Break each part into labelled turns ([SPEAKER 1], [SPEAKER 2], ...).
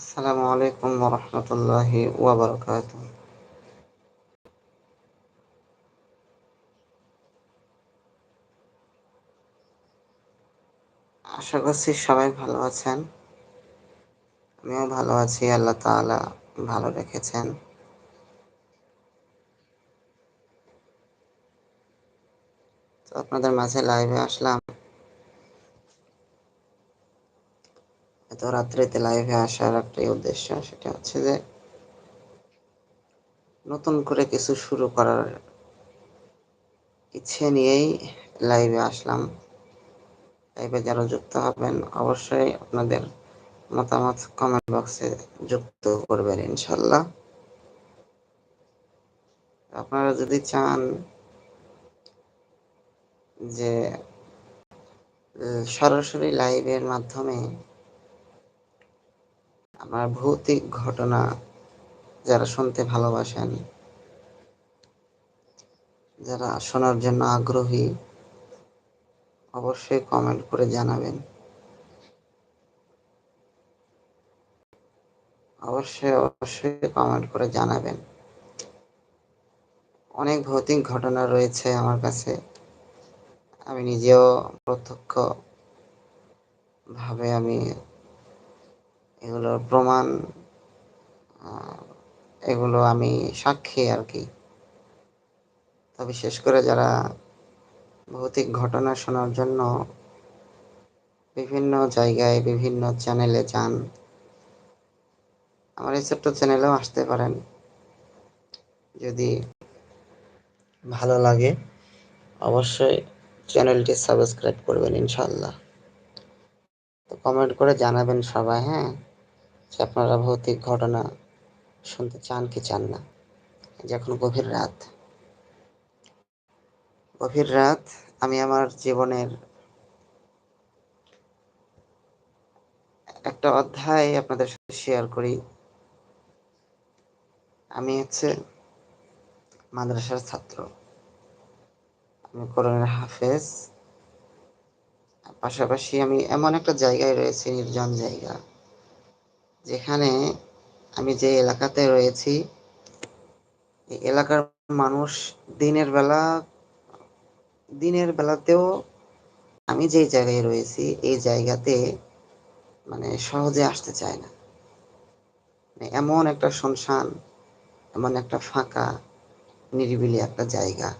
[SPEAKER 1] আসসালামু আলাইকুম রহমতুল্লাহি ওয়াবারকাত আশা করছি সবাই ভালো আছেন। আমিও ভালো আছি, আল্লাহ তাআলা ভালো রেখেছেন। তো আপনাদের মাঝে লাইভে আসলাম। এত রাত্রিতে লাইভে আসার একটাই উদ্দেশ্য, সেটা হচ্ছে যে নতুন করে কিছু শুরু করার ইচ্ছে নিয়েই লাইভে আসলাম। লাইভে যারা যুক্ত হবেন, অবশ্যই আপনাদের মতামত কমেন্ট বক্সে যুক্ত করবেন ইনশাল্লাহ আপনারা যদি চান যে সরাসরি লাইভের মাধ্যমে আমার ভৌতিক ঘটনা যারা শুনতে ভালোবাসেন যারা শোনার জন্য আগ্রহী, অবশ্যই কমেন্ট করে জানাবেন। অবশ্যই অবশ্যই কমেন্ট করে জানাবেন। অনেক ভৌতিক ঘটনা রয়েছে আমার কাছে। আমি নিজেও প্রত্যক্ষ ভাবে আমি এগুলোর প্রমাণ এগুলো আমি সাক্ষী আর কি। তো বিশেষ করে যারা ভৌতিক ঘটনা শোনার জন্য বিভিন্ন জায়গায়, বিভিন্ন চ্যানেলে যান, আমার এই ছোট্ট চ্যানেলেও আসতে পারেন। যদি ভালো লাগে, অবশ্যই চ্যানেলটি সাবস্ক্রাইব করবেন ইনশাল্লাহ তো কমেন্ট করে জানাবেন সবাই হ্যাঁ? যে আপনারা ভৌতিক ঘটনা শুনতে চান কি চান না? যখন গভীর রাত। গভীর রাত আমি আমার জীবনের একটা অধ্যায় আপনাদের সাথে শেয়ার করি। আমি হচ্ছে মাদ্রাসার ছাত্র। আমি কোরআনের হাফেজ। পাশাপাশি আমি এমন একটা জায়গায় রয়েছি, নির্জন জায়গা। যেখানে আমি যে এলাকাতে রয়েছি, এই এলাকার মানুষ দিনের বেলা, দিনের বেলাতেও আমি যে জায়গায় রয়েছি, এই জায়গাতে মানে সহজে আসতে চায় না। মানে এমন একটা শুনশান, এমন একটা ফাঁকা, নিরিবিলি একটা জায়গা।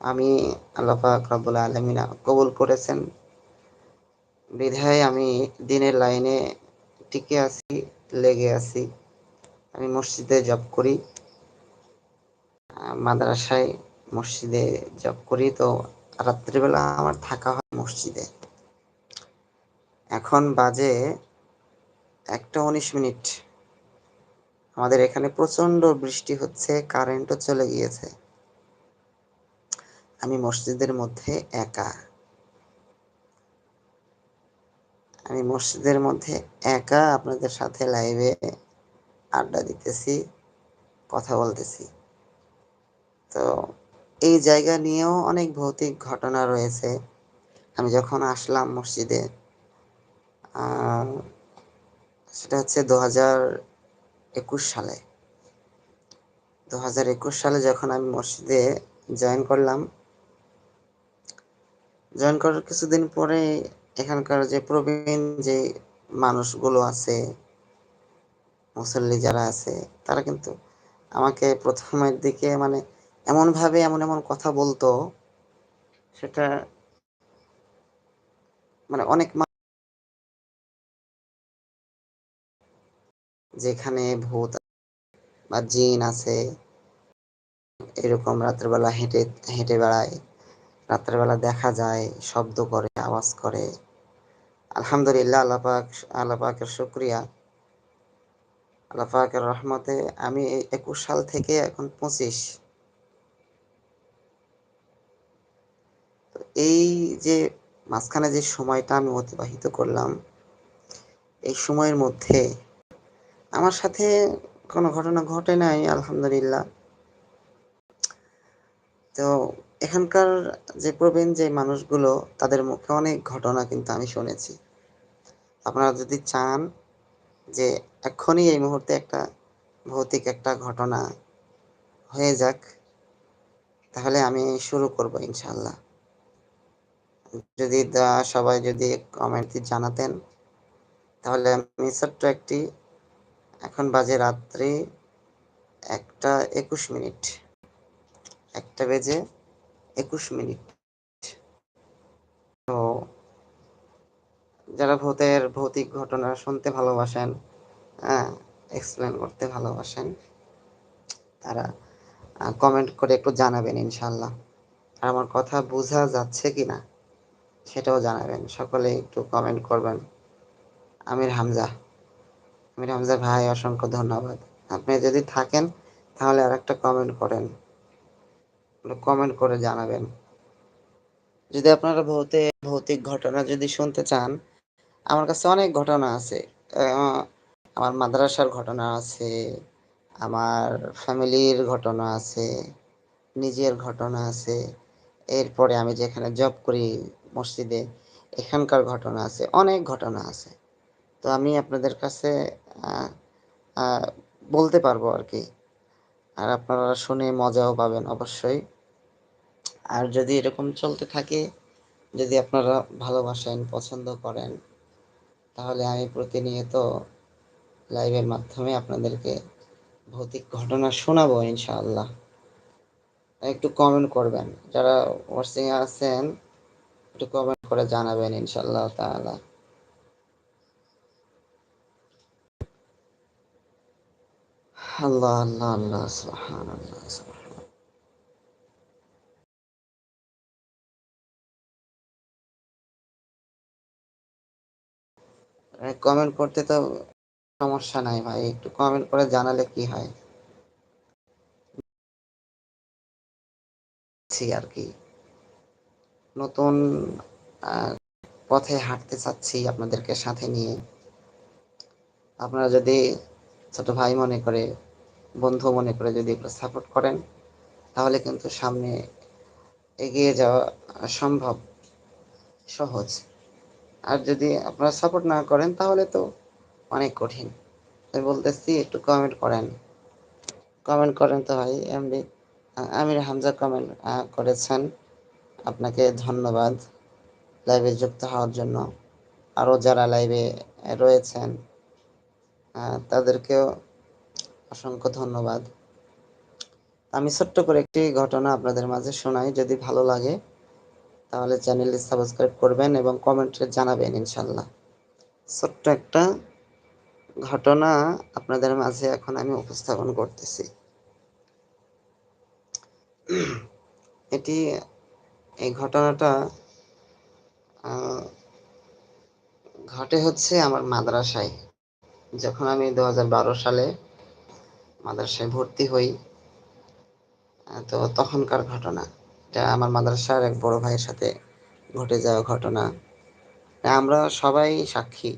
[SPEAKER 1] আমি আল্লাহ পাক রব্বুল আলমিনা কবুল করেছেন। বিধায় আমি দিনের লাইনে টিকে আছি, লেগে আছি। আমি মসজিদে জব করি। মাদ্রাসায় মসজিদে জব করি। তো রাত্রিবেলা আমার থাকা হয় মসজিদে। এখন বাজে একটা উনিশ মিনিট। আমাদের এখানে প্রচণ্ড বৃষ্টি হচ্ছে কারেন্টও চলে গিয়েছে। আমি মসজিদের মধ্যে একা। আমি মসজিদের মধ্যে একা আপনাদের সাথে লাইভে আড্ডা দিতেছি, কথা বলতেছি। তো এই জায়গা নিয়েও অনেক ভৌতিক ঘটনা রয়েছে। আমি যখন আসলাম মসজিদে সেটা হচ্ছে দু হাজার একুশ সালে। দু হাজার একুশ সালে যখন আমি মসজিদে জয়েন করলাম জয়েন করার কিছুদিন পরে এখানকার যে প্রবীণ যে মানুষগুলো আছে, মুসল্লি যারা আছে, তারা কিন্তু আমাকে প্রথমের দিকে মানে এমনভাবে এমন এমন কথা বলতো, সেটা মানে অনেক যেখানে ভূত বা জিন আছে, এরকম রাত্রেবেলা হেঁটে হেঁটে বেড়ায়, রাত্রেবেলা দেখা যায়, শব্দ করে, আওয়াজ করে। আলহামদুলিল্লাহ আল্লাপাক আল্লাপাকের শুক্রিয়া। আল্লাপাকের রহমতে আমি এই একুশ সাল থেকে এখন পঁচিশ। এই যে মাঝখানে যে সময়টা আমি অতিবাহিত করলাম, এই সময়ের মধ্যে আমার সাথে কোনো ঘটনা ঘটে নাই, আলহামদুলিল্লাহ। তো এখানকার যে প্রবীণ যে মানুষগুলো, তাদের মুখে অনেক ঘটনা কিন্তু আমি শুনেছি। আপনারা যদি চান যে এখনই এই মুহূর্তে একটা ভৌতিক একটা ঘটনা হয়ে যাক, তাহলে আমি শুরু করব ইনশাল্লাহ যদি সবাই যদি কমেন্ট জানাতেন, তাহলে আমি ছোট্ট একটি, এখন বাজে রাত্রি একটা একুশ মিনিট। একটা বেজে একুশ মিনিট। তো, যারা ভূতের ভৌতিক ঘটনা শুনতে ভালোবাসেন হ্যাঁ এক্সপ্লেন করতে ভালোবাসেন, তারা কমেন্ট করে একটু জানাবেন ইনশাল্লাহ আর আমার কথা বোঝা যাচ্ছে কি না, সেটাও জানাবেন। সকলে একটু কমেন্ট করবেন। আমির হামজা আমির হামজা ভাই, অসংখ্য ধন্যবাদ। আপনি যদি থাকেন, তাহলে আর একটা কমেন্ট করেন। কমেন্ট করে জানাবেন। যদি আপনারা ভৌতিক ভৌতিক ঘটনা যদি শুনতে চান, আমার কাছে অনেক ঘটনা আছে। আমার মাদ্রাসার ঘটনা আছে, আমার ফ্যামিলির ঘটনা আছে, নিজের ঘটনা আছে, এরপরে আমি যেখানে জব করি মসজিদে, এখানকার ঘটনা আছে, অনেক ঘটনা আছে। তো আমি আপনাদের কাছে বলতে পারব আর কি। আর আপনারা শুনে মজাও পাবেন অবশ্যই। আর যদি এরকম চলতে থাকে, যদি আপনারা ভালোবাসেন, পছন্দ করেন, তাহলে আমি প্রতিনিয়ত লাইভের মাধ্যমে আপনাদেরকে ভৌতিক ঘটনা শোনাবো ইনশাআল্লাহ। একটু কমেন্ট করবেন। যারা ওয়ার্সিংয়ে আছেন, একটু কমেন্ট করে জানাবেন ইনশাআল্লাহ তাআলা। আল্লাহ আল্লাহ আল্লাহ সুবহানাল্লাহ। কমেন্ট করতে তো সমস্যা নাই ভাই, একটু কমেন্ট করে জানালে কি হয়? আর কি। নতুন পথে হাঁটতে চাচ্ছি আপনাদেরকে সাথে নিয়ে। আপনারা যদি ছোট ভাই মনে করে, বন্ধু মনে করে যদি সাপোর্ট করেন, তাহলে কিন্তু সামনে এগিয়ে যাওয়া সম্ভব, সহজ। আর যদি আপনারা সাপোর্ট না করেন, তাহলে তো অনেক কঠিন। আমি বলতেছি, একটু কমেন্ট করেন। কমেন্ট করেন তো ভাই এমনি আমির হামজা কমেন্ট করেছেন। আপনাকে ধন্যবাদ লাইভে যুক্ত হওয়ার জন্য। আরও যারা লাইভে রয়েছেন তাদেরকেও অসংখ্য ধন্যবাদ। আমি ছোট্ট করে একটি ঘটনা আপনাদের মাঝে শোনাই, যদি ভালো লাগে। তাহলে চ্যানেলটি সাবস্ক্রাইব করবেন এবং কমেন্টে জানাবেন ইনশাল্লাহ ছোট্ট একটা ঘটনা আপনাদের মাঝে এখন আমি উপস্থাপন করতেছি। এটি, এই ঘটনাটা ঘটে হচ্ছে আমার মাদ্রাসায়। যখন আমি দু হাজার বারো সালে মাদ্রাসায় ভর্তি হই তো তখনকার ঘটনা। এটা আমার মাদ্রাসার এক বড় ভাইয়ের সাথে ঘটে যাওয়া ঘটনা। আমরা সবাই সাক্ষী,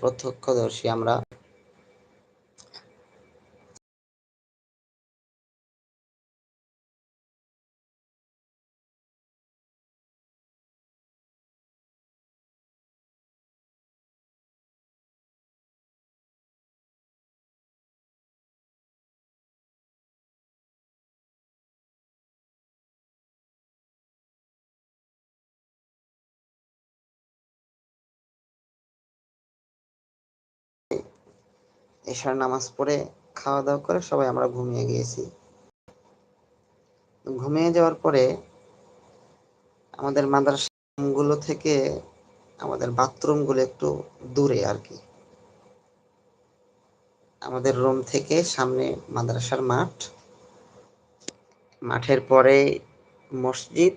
[SPEAKER 1] প্রত্যক্ষদর্শী আমরা। এশার নামাজ পড়ে খাওয়া দাওয়া করে সবাই আমরা ঘুমিয়ে গিয়েছি। ঘুমিয়ে যাওয়ার পরে আমাদের মাদ্রাসাগুলো থেকে আমাদের বাথরুমগুলো একটু দূরে আর কি। আমাদের রুম থেকে সামনে মাদ্রাসার মাঠ। মাঠের পরে মসজিদ।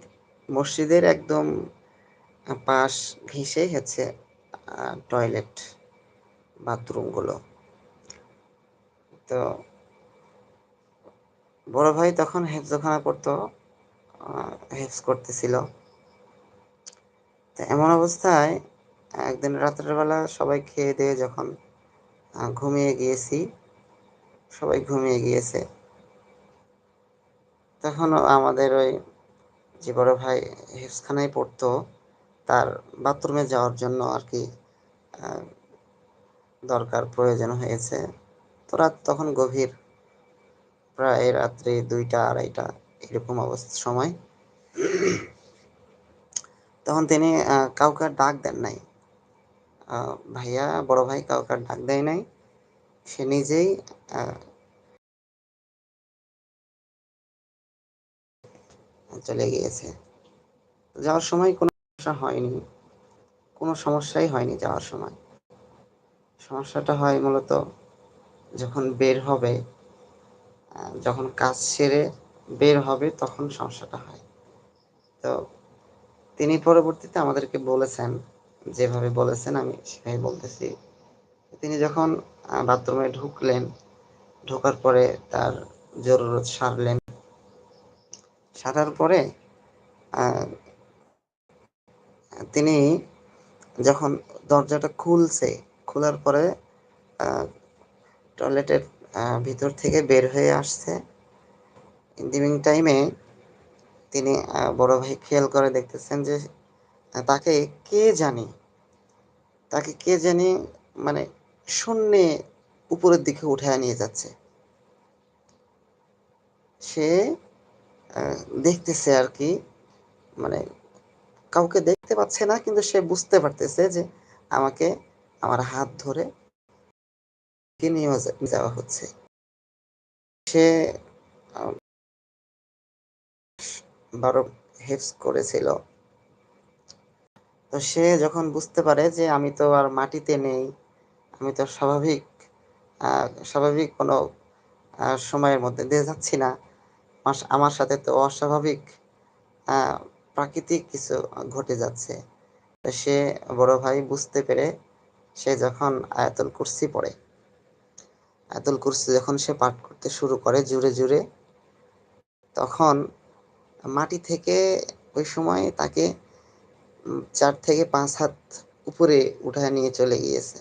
[SPEAKER 1] মসজিদের একদম পাশ ঘেঁষে হচ্ছে টয়লেট বাথরুমগুলো। তো বড় ভাই তখন হেফজখানা পড়তো হেফজ করতেছিল। তো এমন অবস্থায় একদিন রাতের বেলা সবাই খেয়ে দিয়ে যখন ঘুমিয়ে গিয়েছি, সবাই ঘুমিয়ে গিয়েছে। তখন আমাদের ওই যে বড় ভাই হেফজখানায় পড়তো, তার বাথরুমে যাওয়ার জন্য আর কি দরকার, প্রয়োজন হয়েছে। তো রাত তখন গভীর। প্রায় রাত্রি দুইটা, আড়াইটা, এরকম অবস্থা, সময়। তখন তিনি কাউকে ডাক দেন নাই। ভাইয়া, বড় ভাই কাউকে ডাক দেয় নাই। সে নিজেই চলে গিয়েছে। যাওয়ার সময় কোনো সমস্যা হয়নি। কোনো সমস্যাই হয়নি যাওয়ার সময়। সমস্যাটা হয় মূলত যখন বের হবে যখন কাজ সেরে বের হবে, তখন সমস্যাটা হয়। তো তিনি পরবর্তীতে আমাদেরকে বলেছেন, যেভাবে বলেছেন, আমি সেভাবে বলতেছি। তিনি যখন বাথরুমে ঢুকলেন, ঢোকার পরে তার জরুরত সারলেন। সারার পরে তিনি যখন দরজাটা খুলছে, খোলার পরে টয়লেটের ভিতর থেকে বের হয়ে আসছে। ইভিনিং টাইমে তিনি বড় ভাই খেয়াল করে দেখতেছেন যে তাকে কে জানি? তাকে কে জানি মানে শূন্যে উপরের দিকে উঠায় নিয়ে যাচ্ছে। সে দেখতেছে আর কি মানে কাউকে দেখতে পাচ্ছে না, কিন্তু সে বুঝতে পারতেছে যে আমাকে আমার হাত ধরে নিয়ে যাওয়া হচ্ছে? সে বারো হেফস করেছিল। তো সে যখন বুঝতে পারে যে আমি তো আর মাটিতে নেই, আমি তো স্বাভাবিক স্বাভাবিক কোনো সময়ের মধ্যে দিয়ে যাচ্ছি না আমার সাথে তো অস্বাভাবিক প্রাকৃতিক কিছু ঘটে যাচ্ছে। সে বড় ভাই বুঝতে পেরে সে যখন আয়াতুল কুরসি পড়ে আয়াতুল কুরসি যখন সে পাঠ করতে শুরু করে জুড়ে জুড়ে, তখন মাটি থেকে ওই সময় তাকে চার থেকে পাঁচ হাত উপরে উঠায় নিয়ে চলে গিয়েছে।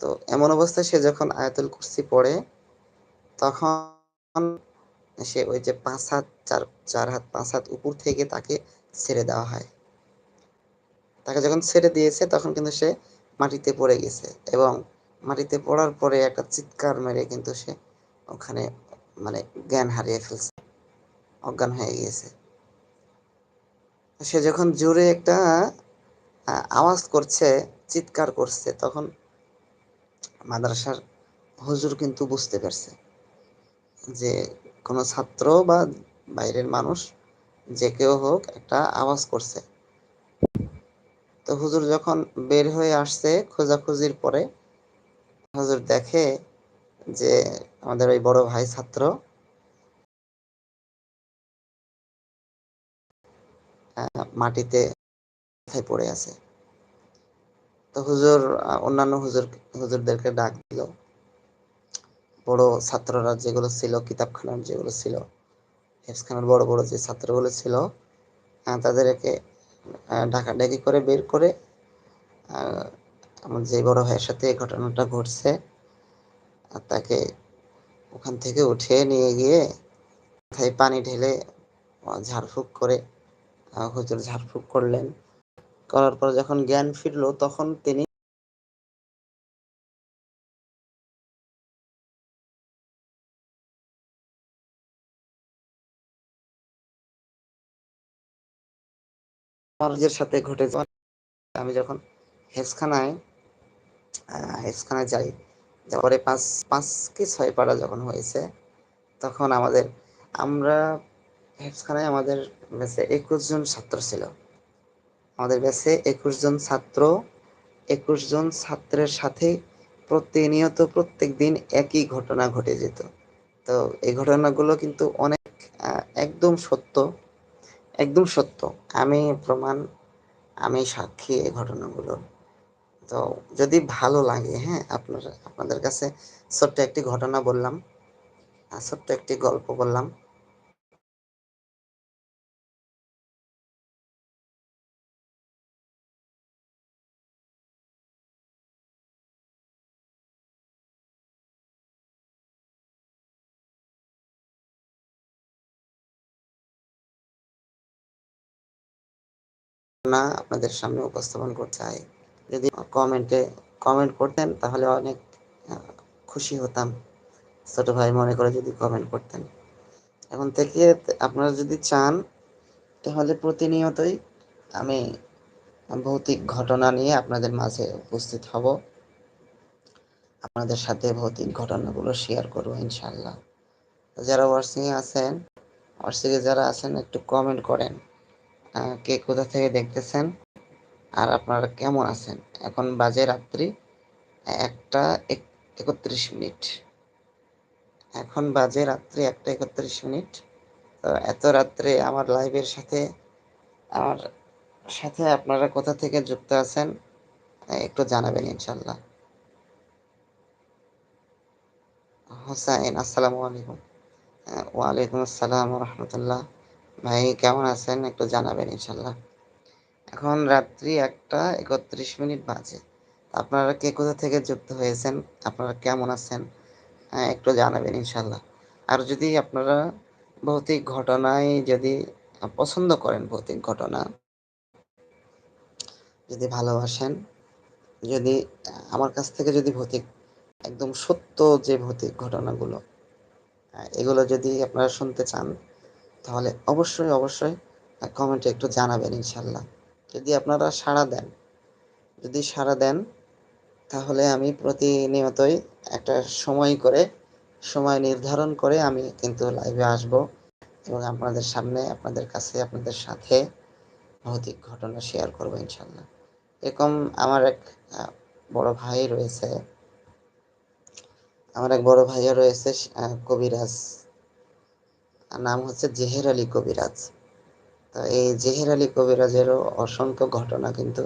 [SPEAKER 1] তো এমন অবস্থায় সে যখন আয়াতুল কুরসি পড়ে, তখন সে ওই যে পাঁচ হাত, চার চার হাত, পাঁচ হাত উপর থেকে তাকে ছেড়ে দেওয়া হয়। তাকে যখন ছেড়ে দিয়েছে, তখন কিন্তু সে মাটিতে পড়ে গেছে এবং মাটিতে পড়ার পরে একটা চিৎকার মেরে কিন্তু সে ওখানে মানে জ্ঞান হারিয়ে ফেলছে, অজ্ঞান হয়ে গিয়েছে। সে যখন জোরে একটা আওয়াজ করছে, চিৎকার করছে, তখন মাদ্রাসার হুজুর কিন্তু বুঝতে পারছে যে কোনো ছাত্র বা বাইরের মানুষ, যে কেউ হোক, একটা আওয়াজ করছে। তো হুজুর যখন বের হয়ে আসছে খোঁজাখুঁজির পরে হুজুর দেখে যে আমাদের ওই বড় ভাই ছাত্র মাটিতে পড়ে আছে। তো হুজুর অন্যান্য হুজুর, হুজুরদেরকে ডাক দিল। বড় ছাত্ররা যেগুলো ছিল, কিতাবখানার যেগুলো ছিল হেফসখানার বড় বড় যে ছাত্রগুলো ছিল তাদেরকে ডাকাডাকি করে বের করে আমার যে বড় ভাইয়ের সাথে এই ঘটনাটা ঘটছে, আর তাকে ওখান থেকে উঠিয়ে নিয়ে গিয়ে মাথায় পানি ঢেলে ঝাড়ফুঁক করে হুজুর ঝাড়ফুঁক করলেন। করার পর যখন জ্ঞান ফিরল, তখন তিনি সাথে ঘটে আমি যখন হেসখানায় হেসখানায় যাই। তারপরে পাঁচ পাঁচ কি ছয় পাড়া যখন হয়েছে, তখন আমাদের, আমরা হেফসখানায় আমাদের ব্যাচে একুশ জন ছাত্র ছিল। আমাদের ব্যাচে একুশ জন ছাত্র, একুশ জন ছাত্রের সাথে প্রতিনিয়ত প্রত্যেক দিন একই ঘটনা ঘটে যেত। তো এই ঘটনাগুলো কিন্তু অনেক একদম সত্য একদম সত্য। আমি প্রমাণ, আমি সাক্ষী এই ঘটনাগুলোর। তো যদি ভালো লাগে হ্যাঁ আপনার, আপনাদের কাছে ছোট্ট একটি ঘটনা বললাম ছোট্ট একটি গল্প বললাম। না আপনাদের সামনে উপস্থাপন করতে চাই। যদি কমেন্টে কমেন্ট করতেন, তাহলে অনেক খুশি হতাম। ছোট ভাই মনে করে যদি কমেন্ট করতেন। এখন থেকে আপনারা যদি চান, তাহলে প্রতিনিয়তই আমি ভৌতিক ঘটনা নিয়ে আপনাদের মাঝে উপস্থিত হব। আপনাদের সাথে ভৌতিক ঘটনাগুলো শেয়ার করব ইনশাল্লাহ যারা ওয়ার্সিংয়ে আছেন, ওয়ার্সিংয়ে যারা আছেন, একটু কমেন্ট করেন। কে কোথা থেকে দেখতেছেন? আর আপনারা কেমন আছেন? এখন বাজে রাত্রি একটা একত্রিশ মিনিট। এখন বাজে রাত্রি একটা একত্রিশ মিনিট। তো এত রাত্রে আমার লাইভের সাথে, আমার সাথে আপনারা কোথা থেকে যুক্ত আছেন, একটু জানাবেন ইনশাল্লাহ। হোসাইন, আসসালামু আলাইকুম। ওয়ালাইকুম আসসালাম রহমতুল্লাহ। ভাই, কেমন আছেন? একটু জানাবেন ইনশাল্লাহ। এখন রাত্রি একটা একত্রিশ মিনিট বাজে। আপনারা কে কোথা থেকে যুক্ত হয়েছেন? আপনারা কেমন আছেন? একটু জানাবেন ইনশাল্লাহ আর যদি আপনারা ভৌতিক ঘটনায় যদি পছন্দ করেন ভৌতিক ঘটনা, যদি ভালোবাসেন, যদি, আমার কাছ থেকে যদি ভৌতিক, একদম সত্য যে ভৌতিক ঘটনাগুলো এগুলো যদি আপনারা শুনতে চান, তাহলে অবশ্যই অবশ্যই কমেন্টে একটু জানাবেন ইনশাল্লাহ যদি আপনারা সাড়া দেন, যদি সাড়া দেন, তাহলে আমি প্রতিনিয়তই একটা সময় করে, সময় নির্ধারণ করে আমি কিন্তু লাইভে আসব এবং আপনাদের সামনে, আপনাদের কাছে, আপনাদের সাথে ভৌতিক ঘটনা শেয়ার করব ইনশাল্লাহ এরকম আমার এক বড় ভাই রয়েছে। আমার এক বড় ভাইয়া রয়েছে কবিরাজ। নাম হচ্ছে জেহের আলী কবিরাজ। তো এই জেহের আলী কবিরাজেরও অসংখ্য ঘটনা কিন্তু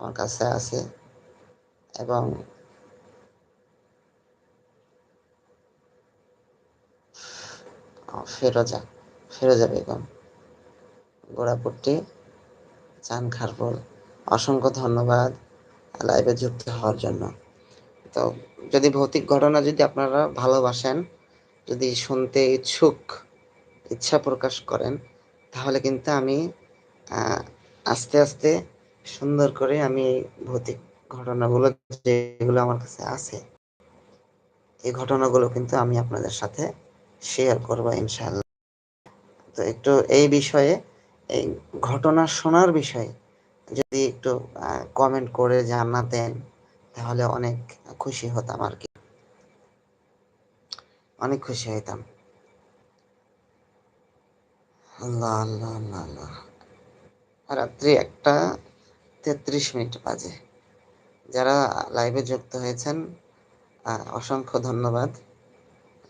[SPEAKER 1] আমার কাছে আছে। এবং ফেরোজা ফেরোজা বেগম, গোড়াপট্টি, চান খারপোল, অসংখ্য ধন্যবাদ লাইভে যুক্ত হওয়ার জন্য। তো যদি ভৌতিক ঘটনা যদি আপনারা ভালোবাসেন, যদি শুনতে ইচ্ছুক, ইচ্ছা প্রকাশ করেন তাহলে কিন্তু আমি আস্তে আস্তে সুন্দর করে আমি ভৌতিক ঘটনাগুলো যেগুলো আমার কাছে আছে, এই ঘটনাগুলো কিন্তু আমি আপনাদের সাথে শেয়ার করব ইনশাল্লাহ তো একটু এই বিষয়ে, এই ঘটনা শোনার বিষয়ে যদি একটু কমেন্ট করে জানাতেন, তাহলে অনেক খুশি হতাম আর কি। অনেক খুশি হইতাম। আল্লাহ আল্লাহ আল্লাহ আল্লাহ রাত্রি একটা তেত্রিশ মিনিট বাজে। যারা লাইভে যুক্ত হয়েছেন অসংখ্য ধন্যবাদ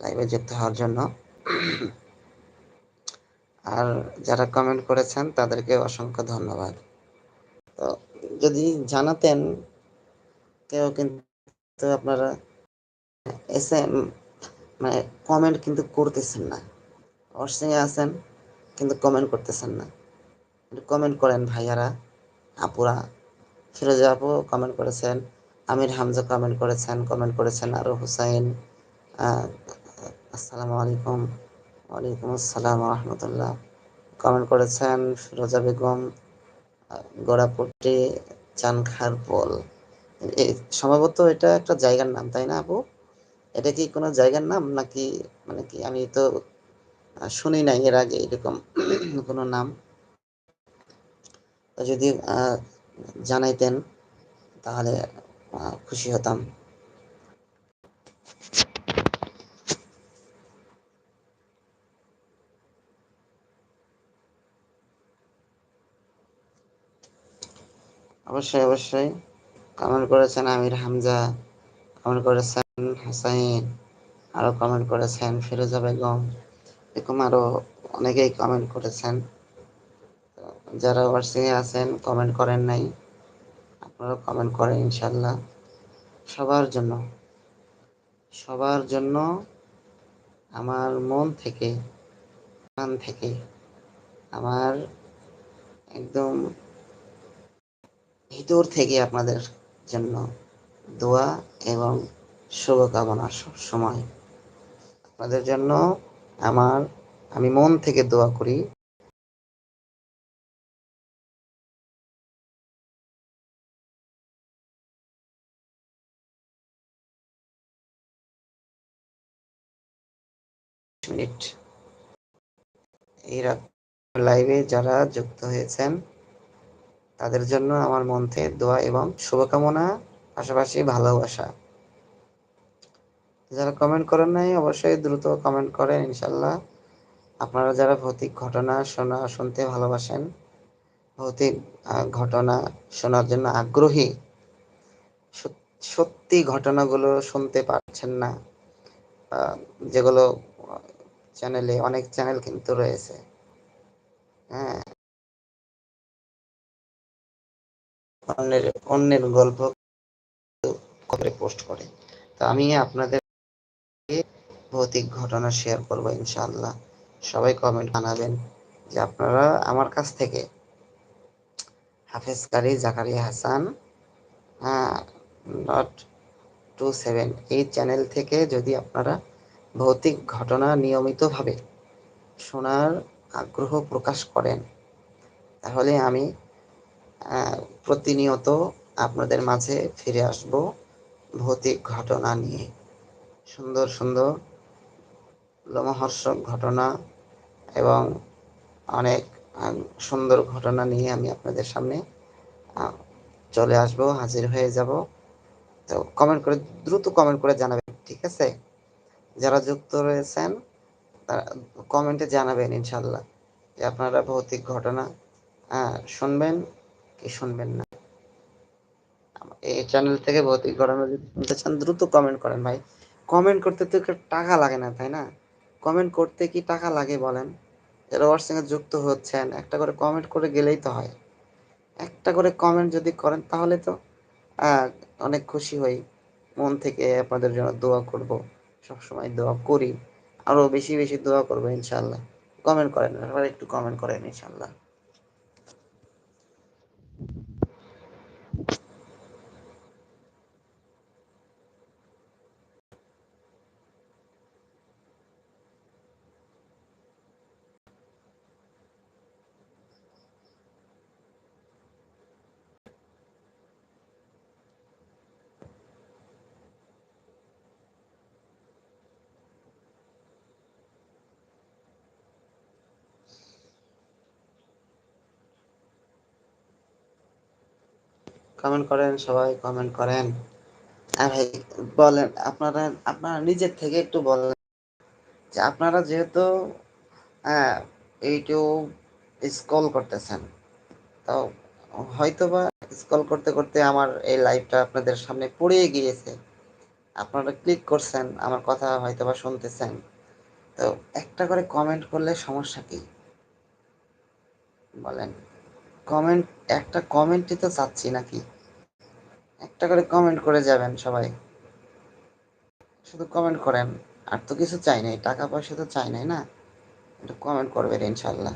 [SPEAKER 1] লাইভে যুক্ত হওয়ার জন্য। আর যারা কমেন্ট করেছেন তাদেরকে অসংখ্য ধন্যবাদ। তো যদি জানাতেন, কেউ কিন্তু আপনারা এসে মানে কমেন্ট কিন্তু করতেছেন না। অসিংয়ে আছেন কিন্তু কমেন্ট করতেছেন না। কমেন্ট করেন ভাইয়ারা, আপুরা। ফিরোজা আপু কমেন্ট করেছেন, আমির হামজা কমেন্ট করেছেন কমেন্ট করেছেন আরও হুসাইন। আসসালামু আলাইকুম। ওয়ালাইকুম আসসালাম রহমতুল্লাহ কমেন্ট করেছেন ফিরোজা বেগম গোড়াপট্টি চানখার পোল সম্ভবত এটা একটা জায়গার নাম, তাই না আপু? এটা কি কোনো জায়গার নাম নাকি মানে কি আমি তো শুনি নাই, এর আগে এরকম কোনো নাম। যদি জানাইতেন, তাহলে খুশি হতাম। অবশ্যই অবশ্যই। কমেন্ট করেছেন আমির হামজা কমেন্ট করেছেন হাসাইন আরও কমেন্ট করেছেন ফিরোজা বেগম। এরকম আরও অনেকেই কমেন্ট করেছেন। যারা ওয়ার্সিংয়ে আছেন কমেন্ট করেন নাই, আপনারাও কমেন্ট করেন ইনশাল্লাহ সবার জন্য সবার জন্য আমার মন থেকে, প্রাণ থেকে আমার একদম ভিতর থেকে আপনাদের জন্য দোয়া এবং শুভকামনা সময় আপনাদের জন্য আমার, আমি মন থেকে দোয়া করি। মিনিট। এই লাইভে যারা যুক্ত হয়েছেন, তাদের জন্য আমার মন থেকে দোয়া এবং শুভকামনা, পাশাপাশি ভালোবাসা। যারা কমেন্ট করেন নাই, অবশ্যই দ্রুত কমেন্ট করেন ইনশাল্লাহ আপনারা যারা ভৌতিক ঘটনা শোনা, শুনতে ভালোবাসেন, ভৌতিক ঘটনা শোনার জন্য আগ্রহী সত্যি ঘটনাগুলো শুনতে পারছেন না যেগুলো চ্যানেলে, অনেক চ্যানেল কিন্তু রয়েছে। হ্যাঁ। অন্যের অন্যের গল্প পোস্ট করে? তো আমি আপনাদের ভৌতিক ঘটনা শেয়ার করব ইনশাআল্লাহ। সবাই কমেন্ট জানাবেন যে আপনারা আমার কাছ থেকে। হাফেজ কারি, জাকারিয়া হাসান হ্যাঁ নট টু সেভেন এই চ্যানেল থেকে যদি আপনারা ভৌতিক ঘটনা নিয়মিতভাবে শোনার আগ্রহ প্রকাশ করেন, তাহলে আমি প্রতিনিয়ত আপনাদের মাঝে ফিরে আসব ভৌতিক ঘটনা নিয়ে। সুন্দর সুন্দর লোমহর্ষক ঘটনা এবং অনেক সুন্দর ঘটনা নিয়ে আমি আপনাদের সামনে চলে আসব, হাজির হয়ে যাব। তো কমেন্ট করে, দ্রুত কমেন্ট করে জানাবেন, ঠিক আছে? যারা যুক্ত রয়েছেন, তারা কমেন্টে জানাবেন ইনশাল্লাহ যে আপনারা ভৌতিক ঘটনা শুনবেন কি শুনবেন না। এই চ্যানেল থেকে ভৌতিক ঘটনা যদি শুনতে চান, দ্রুত কমেন্ট করেন ভাই। কমেন্ট করতে তো টাকা লাগে না, তাই না? কমেন্ট করতে কি টাকা লাগে বলেন? যারা সঙ্গে যুক্ত হচ্ছেন, একটা করে কমেন্ট করে গেলেই তো হয়। একটা করে কমেন্ট যদি করেন তাহলে তো অনেক খুশি হই। মন থেকে আপনাদের জন্য দোয়া করব, সবসময় দোয়া করি। আরও বেশি বেশি দোয়া করব ইনশাল্লাহ কমেন্ট করেন, আবার একটু কমেন্ট করেন ইনশাল্লাহ কমেন্ট করেন, সবাই কমেন্ট করেন। ভাই, বলেন, আপনারা আপনারা নিজের থেকে একটু বলেন যে আপনারা যেহেতু হ্যাঁ ইউটিউব স্কল করতেছেন, তো হয়তো বা স্কল করতে করতে আমার এই লাইভটা আপনাদের সামনে পড়িয়ে গিয়েছে। আপনারা ক্লিক করছেন, আমার কথা হয়তো বা শুনতেছেন। তো একটা করে কমেন্ট করলে সমস্যা কি? বলেন। কমেন্ট একটা কমেন্টই তো চাচ্ছি নাকি? একটা করে কমেন্ট করে যাবেন সবাই। শুধু কমেন্ট করেন। আর তো কিছু চাই নাই, টাকা পয়সা তো চাই নাই না? একটু কমেন্ট করবেন ইনশাল্লাহ।